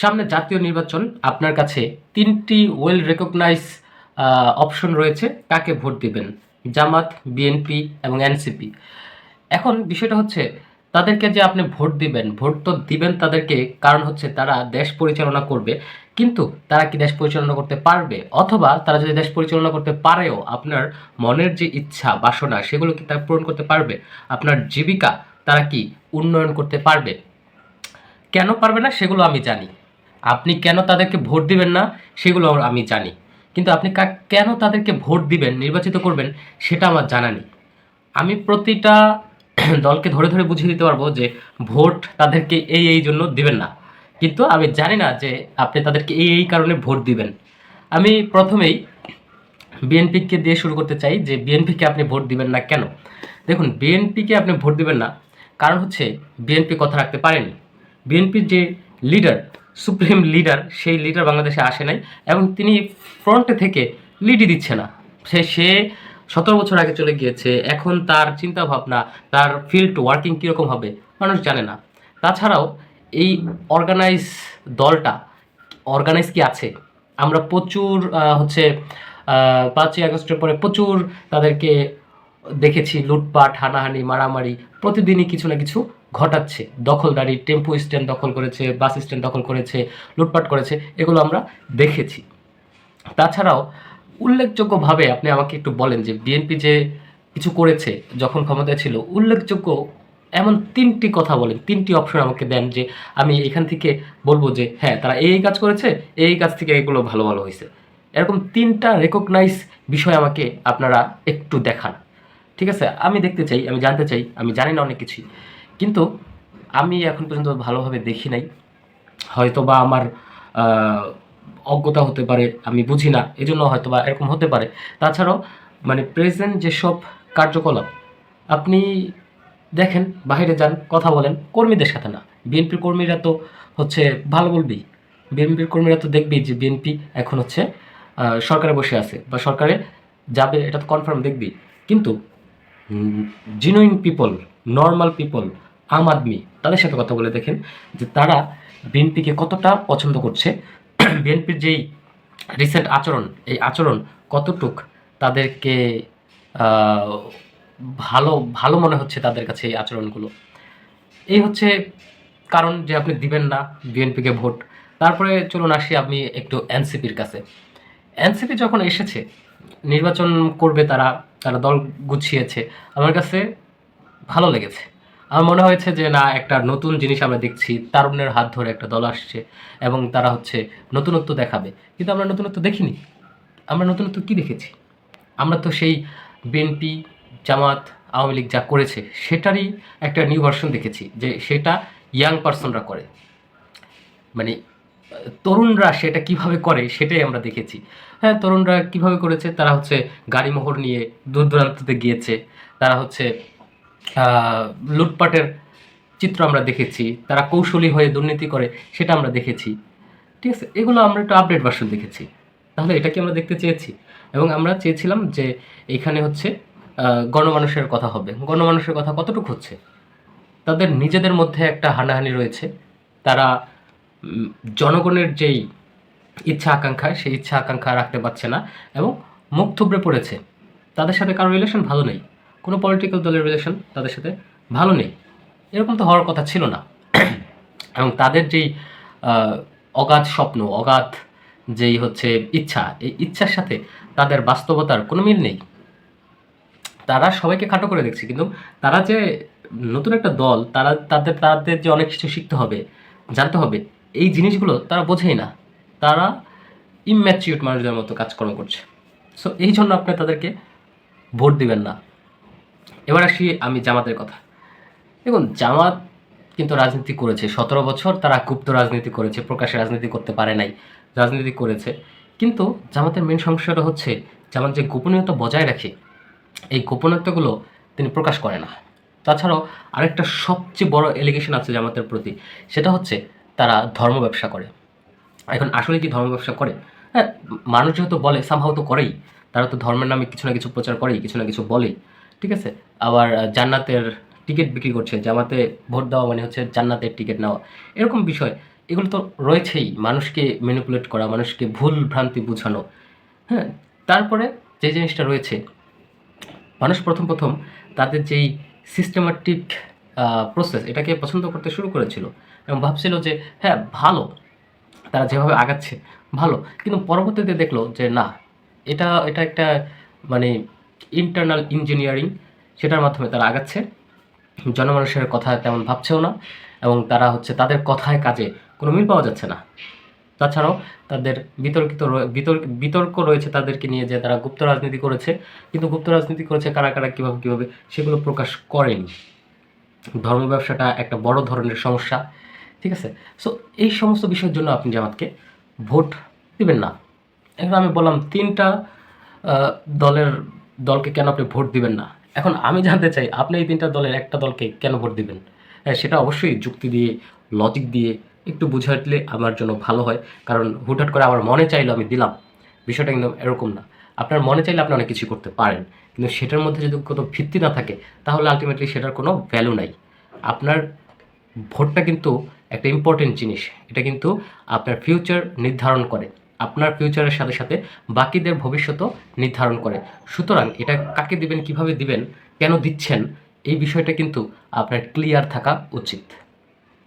সামনে জাতীয় নির্বাচন, আপনার কাছে তিনটি ওয়েল রেকগনাইজ অপশন রয়েছে, কাকে ভোট দিবেন? জামাত, বিএনপি এবং এনসিপি। এখন বিষয়টা হচ্ছে, তাদেরকে যে আপনি ভোট দিবেন, ভোট তো দিবেন তাদেরকে, কারণ হচ্ছে তারা দেশ পরিচালনা করবে, কিন্তু তারা কি দেশ পরিচালনা করতে পারবে? অথবা তারা যদি দেশ পরিচালনা করতে পারেও, আপনার মনের যে ইচ্ছা, বাসনা, সেগুলো কি তারা পূরণ করতে পারবে? আপনার জীবিকা তারা কি উন্নয়ন করতে পারবে? কেন পারবে না, সেগুলো আমি জানি। আপনি কেন তাদেরকে ভোট দিবেন না, সেগুলো আমি জানি। কিন্তু আপনি কেন তাদেরকে ভোট দিবেন, নির্বাচিত করবেন, সেটা আমার জানা নেই। আমি প্রতিটা দলকে ধরে ধরে বুঝিয়ে দিতে পারব যে ভোট তাদেরকে এই এই জন্য দিবেন না। কিন্তু আমি জানি না যে আপনি তাদেরকে এই এই কারণে ভোট দিবেন। আমি প্রথমেই বিএনপিকে দিয়ে শুরু করতে চাই যে বিএনপিকে আপনি ভোট দিবেন না কেন? দেখুন, বিএনপিকে আপনি ভোট দিবেন না, কারণ হচ্ছে বিএনপি কথা রাখতে পারেনি। বিএনপির যে লিডার সুপ্রিম লিডার, সেই লিডার বাংলাদেশে আসে নাই এবং তিনি ফ্রন্টে থেকে লিডই দিচ্ছে না। সে সে সতেরো বছর আগে চলে গিয়েছে, এখন তার চিন্তা ভাবনা তার ফিল্ড ওয়ার্কিং কীরকম হবে মানুষ জানে না। তাছাড়াও এই অর্গানাইজ দলটা অর্গানাইজ কি আছে? আমরা প্রচুর হচ্ছে পাঁচই আগস্টের পরে প্রচুর তাদেরকে দেখেছি, লুটপাট, হানাহানি, মারামারি, প্রতিদিনই কিছু না কিছু ঘটাচ্ছে। দখলদারি, টেম্পো স্ট্যান্ড দখল করেছে, বাস স্ট্যান্ড দখল করেছে, লুটপাট করেছে, এগুলো আমরা দেখেছি। তাছাড়াও উল্লেখযোগ্যভাবে আপনি আমাকে একটু বলেন যে বিএনপি যে কিছু করেছে, যখন ক্ষমতায় ছিল, উল্লেখযোগ্য এমন তিনটি কথা বলেন, তিনটি অপশন আমাকে দেন যে আমি এখান থেকে বলব যে হ্যাঁ তারা এই কাজ করেছে, এই কাজ থেকে এগুলো ভালো ভালো হয়েছে। এরকম তিনটা রেকগনাইজ বিষয় আমাকে আপনারা একটু দেখান। ঠিক আছে? আমি দেখতে চাই, আমি জানতে চাই, আমি জানি না অনেক কিছুই। কিন্তু আমি এখন পর্যন্ত ভালোভাবে দেখি নাই। হয়তো বা আমার অজ্ঞতা হতে পারে, আমি বুঝি না, এজন্য হয়তো বা এরকম হতে পারে। তাছাড়াও মানে প্রেজেন্ট যেসব কার্যকলাপ, আপনি দেখেন বাইরে যান, কথা বলেন, কর্মীদের সাথে না। বিএনপির কর্মীরা তো হচ্ছে ভালো বলবেই বিএনপির কর্মীরা তো দেখবেই যে বিএনপি এখন হচ্ছে সরকারে বসে আছে বা সরকারে যাবে, এটা তো কনফার্ম দেখবি। কিন্তু জিনুইন পিপল নর্মাল পিপল আম আদমি। তাদের সাথে কথা বলে দেখেন যে তারা বিএনপিকে কতটা পছন্দ করছে। বিএনপির যেই রিসেন্ট আচরণ, এই আচরণ কতটুক তাদেরকে ভালো ভালো মনে হচ্ছে তাদের কাছে এই আচরণগুলো। এই হচ্ছে কারণ যে আপনি দিবেন না বিএনপিকে ভোট। তারপরে চলুন আসি আমি একটু এনসিপির কাছে। এনসিপি যখন এসেছে, নির্বাচন করবে তারা তারা দল গুছিয়েছে। আমার কাছে ভালো লেগেছে। আমার মনে হয়েছে যে, না, একটা নতুন জিনিস আমরা দেখছি, তারুণ্যের হাত ধরে একটা দল আসছে এবং তারা হচ্ছে নতুনত্ব দেখাবে। কিন্তু আমরা নতুনত্ব দেখিনি। আমরা নতুনত্ব কি দেখেছি? আমরা তো সেই বিএনপি, জামাত, আওয়ামী লীগ যা করেছে, সেটারই একটা নিউ ভার্সন দেখেছি যে, সেটা ইয়াং পার্সনরা করে। মানে তরুণরা সেটা কীভাবে করে, সেটাই আমরা দেখেছি। হ্যাঁ তরুণরা কীভাবে করেছে? তারা হচ্ছে গাড়ি মোহর নিয়ে দূর দূরান্ততে গিয়েছে। তারা হচ্ছে লুটপাটের চিত্র আমরা দেখেছি, তারা কৌশলী হয়ে দুর্নীতি করে, সেটা আমরা দেখেছি। ঠিক আছে, এগুলো আমরা একটু আপডেট ভার্সন দেখেছি। তাহলে এটা কি আমরা দেখতে চেয়েছি? এবং আমরা চেয়েছিলাম যে এখানে হচ্ছে গণমানুষের কথা হবে। গণমানুষের কথা কতটুকু হচ্ছে? তাদের নিজেদের মধ্যে একটা হানাহানি রয়েছে। তারা জনগণের যেই ইচ্ছা আকাঙ্ক্ষা, সেই ইচ্ছা আকাঙ্ক্ষা রাখতে পারছে না এবং মুখ থুবড়ে পড়েছে। তাদের সাথে কারও রিলেশন ভালো নেই। কোনো পলিটিক্যাল দলের রিলেশন তাদের সাথে ভালো নেই। এরকম তো হওয়ার কথা ছিল না। এবং তাদের যেই অগাধ স্বপ্ন, অগাধ যেই হচ্ছে ইচ্ছা, এই ইচ্ছার সাথে তাদের বাস্তবতার কোনো মিল নেই। তারা সবাইকে খাটো করে দেখছে, কিন্তু তারা যে নতুন একটা দল, তারা, তাদের তাদের যে অনেক কিছু শিখতে হবে, জানতে হবে, এই জিনিসগুলো তারা বোঝেই না। তারা ইম্যাচিউর মানুষদের মতো কাজকর্ম করছে। সো এই জন্য আপনি তাদেরকে ভোট দিবেন না। এবার আসি আমি জামাতের কথা। দেখুন, জামাত কিন্তু রাজনীতি করেছে। সতেরো বছর তারা গুপ্ত রাজনীতি করেছে, প্রকাশ্যে রাজনীতি করতে পারে নাই, রাজনীতি করেছে। কিন্তু জামাতের মেন সমস্যাটা হচ্ছে জামাত যে গোপনীয়তা বজায় রাখে, এই গোপনীয়তাগুলো তিনি প্রকাশ করে না। তাছাড়াও আরেকটা সবচেয়ে বড় এলিগেশন আছে জামাতের প্রতি, সেটা হচ্ছে তারা ধর্ম ব্যবসা করে। এখন আসলে কি ধর্ম ব্যবসা করে? হ্যাঁ মানুষ যেহেতু বলে সামহাও তো করেই। তারা তো ধর্মের নামে কিছু না কিছু প্রচার করেই, কিছু না কিছু বলেই। ঠিক আছে? আবার জান্নাতের টিকিট বিক্রি করছে। জামাতে ভোট দেওয়া মানে হচ্ছে জান্নাতের টিকিট নেওয়া। এরকম বিষয়, এগুলো তো রয়েছেই। মানুষকে ম্যানিপুলেট করা, মানুষকে ভুল ভ্রান্তি বোঝানো। হ্যাঁ তারপরে যে জিনিসটা রয়েছে, মানুষ প্রথম প্রথম তাদের যেই সিস্টেমেটিক প্রসেস এটাকে পছন্দ করতে শুরু করেছিল এবং ভাবছিল যে হ্যাঁ ভালো। তারা যেভাবে আগাচ্ছে, ভালো। কিন্তু পরবর্তীতে দেখল যে, না, এটা এটা একটা মানে ইন্টারনাল ইঞ্জিনিয়ারিং সেটার মাধ্যমে তারা আগাচ্ছে। জনমানুষের কথা তেমন ভাবছেও না, এবং তারা হচ্ছে তাদের কথায় কাজে কোনো মিল পাওয়া যাচ্ছে না। তাছাড়াও তাদের বিতর্কিত বিতর্ক বিতর্ক রয়েছে তাদেরকে নিয়ে যে তারা গুপ্ত রাজনীতি করেছে, কিন্তু গুপ্ত রাজনীতি করেছে কারা কারা, কীভাবে কীভাবে সেগুলো প্রকাশ করেনি। ধর্ম ব্যবসাটা একটা বড় ধরনের সমস্যা, ঠিক আছে? সো এই সমস্ত বিষয়ের জন্য আপনি জামাতকে ভোট দিবেন না। এখন আমি বললাম তিনটা দলের দলকে কেন আপনি ভোট দিবেন না? এখন আমি জানতে চাই, আপনি এই তিনটা দলের একটা দলকে কেন ভোট দিবেন? হ্যাঁ সেটা অবশ্যই যুক্তি দিয়ে লজিক দিয়ে একটু বুঝাইলে আমার জন্য ভালো হয়। কারণ হুটহাট করে আমার মনে চাইলো আমি দিলাম। বিষয়টা কিন্তু এরকম না। আপনার মনে চাইলে আপনি অনেক কিছু করতে পারেন। কিন্তু সেটার মধ্যে যদি কোনো ভিত্তি না থাকে, তাহলে আলটিমেটলি সেটার কোনো ভ্যালু নাই। আপনার ভোটটা কিন্তু একটা ইম্পর্টেন্ট জিনিস। এটা কিন্তু আপনার ফিউচার নির্ধারণ করে। আপনার ফিউচারের সাথে সাথে বাকিদের ভবিষ্যতও নির্ধারণ করে। সুতরাং এটা কাকে দিবেন, কীভাবে দিবেন, কেন দিচ্ছেন, এই বিষয়টা কিন্তু আপনার ক্লিয়ার থাকা উচিত।